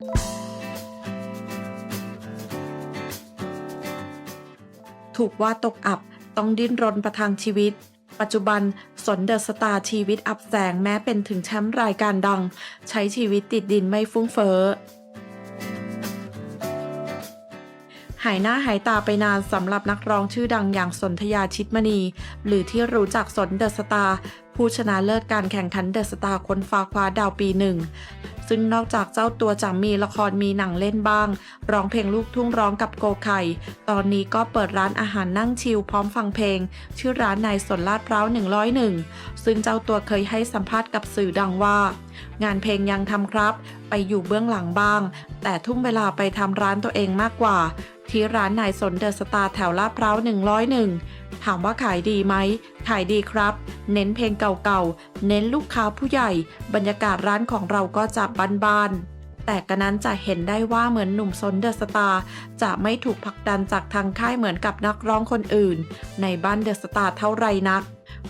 ถูกว่าตกอับต้องดิ้นรนประทังชีวิต ปัจจุบันสนเดอะสตาร์ชีวิตอับแสงแม้เป็นถึงแชมป์รายการดัง ใช้ชีวิตติดดินไม่ฟุ้งเฟ้อหายหน้าหายตาไปนานสำหรับนักร้องชื่อดังอย่างสนธยาชิดมณี หรือที่รู้จักสนเดอะสตาร์ผู้ชนะเลิศการแข่งขันเดอะสตาร์คนฟ้าคว้าดาวปีหนึ่ง ซึ่งนอกจากเจ้าตัวจะมีละครมีหนังเล่นบ้าง ร้องเพลงลูกทุ่งร้องกับโกไข่ ตอนนี้ก็เปิดร้านอาหารนั่งชิลพร้อมฟังเพลง ชื่อร้านนายสนลาดพร้าว 101 ซึ่งเจ้าตัวเคยให้สัมภาษณ์กับสื่อดังว่า งานเพลงยังทำครับ ไปอยู่เบื้องหลังบ้าง แต่ทุ่มเวลาไปทำร้านตัวเองมากกว่า ที่ร้านนายสนเดอะสตาร์แถวลาดพร้าว 101 ถามว่าขายดีไหม ขายดีครับ เน้นเพลงเก่าๆ เน้นลูกค้าผู้ใหญ่ บรรยากาศร้านของเราก็จะบานๆ แต่กระนั้นจะเห็นได้ว่าเหมือนหนุ่มสนเดอะสตาร์จะไม่ถูกผลักดันจากทางค่ายเหมือนกับนักร้องคนอื่น ในบ้านเดอะสตาร์เท่าไรนัก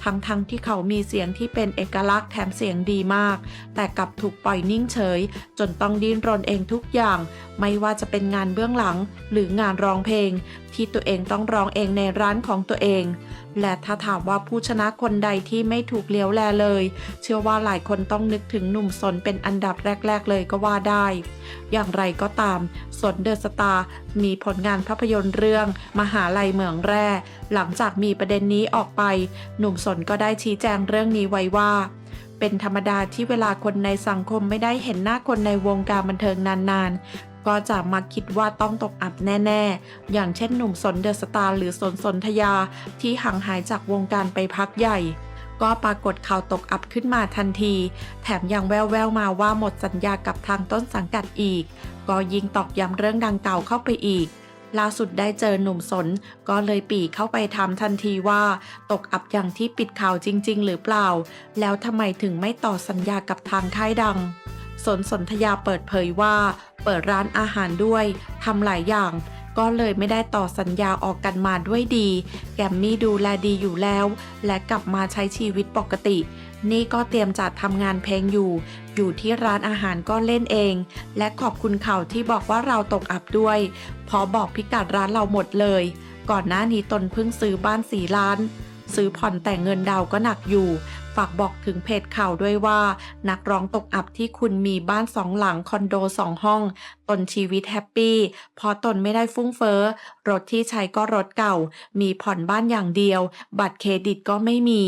ทั้งทั้งๆที่เขามีเสียงที่เป็นเอกลักษณ์แถมเสียงดีมาก แต่กลับถูกปล่อยนิ่งเฉย จนต้องดิ้นรนเองทุกอย่าง ไม่ว่าจะเป็นงานเบื้องหลัง หรืองานร้องเพลง ที่ตัวเองต้องร้องเองในร้านของตัวเอง และถ้าถามว่าผู้ชนะคนใดที่ไม่ถูกเลี้ยวแลเลย เชื่อว่าหลายคนต้องนึกถึงหนุ่มสนเป็นอันดับแรก ๆ เลยก็ว่าได้ อย่างไรก็ตาม สนเดอะสตาร์มีผลงานภาพยนตร์เรื่อง มหาลัยเหมืองแร่ หลังจากมีประเด็นนี้ออกไป หนุ่มสนก็ได้ชี้แจงเรื่องนี้ไว้ว่า เป็นธรรมดาที่เวลาคนในสังคมไม่ได้เห็นหน้าคนในวงการบันเทิงนานๆ ก็จะมาคิดว่าต้องตกอับแน่ๆ อย่างเช่นหนุ่มสนเดอะสตาร์หรือสนสนธยาที่ห่างหายจากวงการไปพักใหญ่ก็ปรากฏข่าวตกอับขึ้นมาทันที แถมยังแววๆมาว่าหมดสัญญากับทางต้นสังกัดอีก ก็ยิงตอกย้ำเรื่องดังเก่าเข้าไปอีก ล่าสุดได้เจอหนุ่มสน ก็เลยปีเข้าไปถามทันทีว่า ตกอับอย่างที่ปิดข่าวจริง ๆ หรือเปล่า แล้วทำไมถึงไม่ต่อสัญญากับทางค่ายดัง สนสนธยาเปิดเผยว่า เปิดร้านอาหารด้วยทำหลายอย่าง ก็เลยไม่ได้ต่อสัญญาออกกันมาด้วยดี แกมมี่ดูแลดีอยู่แล้ว และกลับมาใช้ชีวิตปกติ นี่ก็เตรียมจัดทำงานเพลงอยู่ อยู่ที่ร้านอาหารก็เล่นเอง และขอบคุณเขาที่บอกว่าเราตกอับด้วย พอบอกพิกัดร้านเราหมดเลย ก่อนหน้านี้ตนเพิ่งซื้อบ้านสีล้าน ซื้อผ่อนแต่เงินดาวก็หนักอยู่ากบอกถึงเพจข่าวด้วยว่า นักร้องตกอับที่คุณมีบ้านสองหลังคอนโดสองห้อง ตนชีวิตแฮปปี้เพราะตนไม่ได้ฟุ่งเฟ้อ รถที่ใช้ก็รถเก่า มีผ่อนบ้านอย่างเดียว บัตรเครดิตก็ไม่มี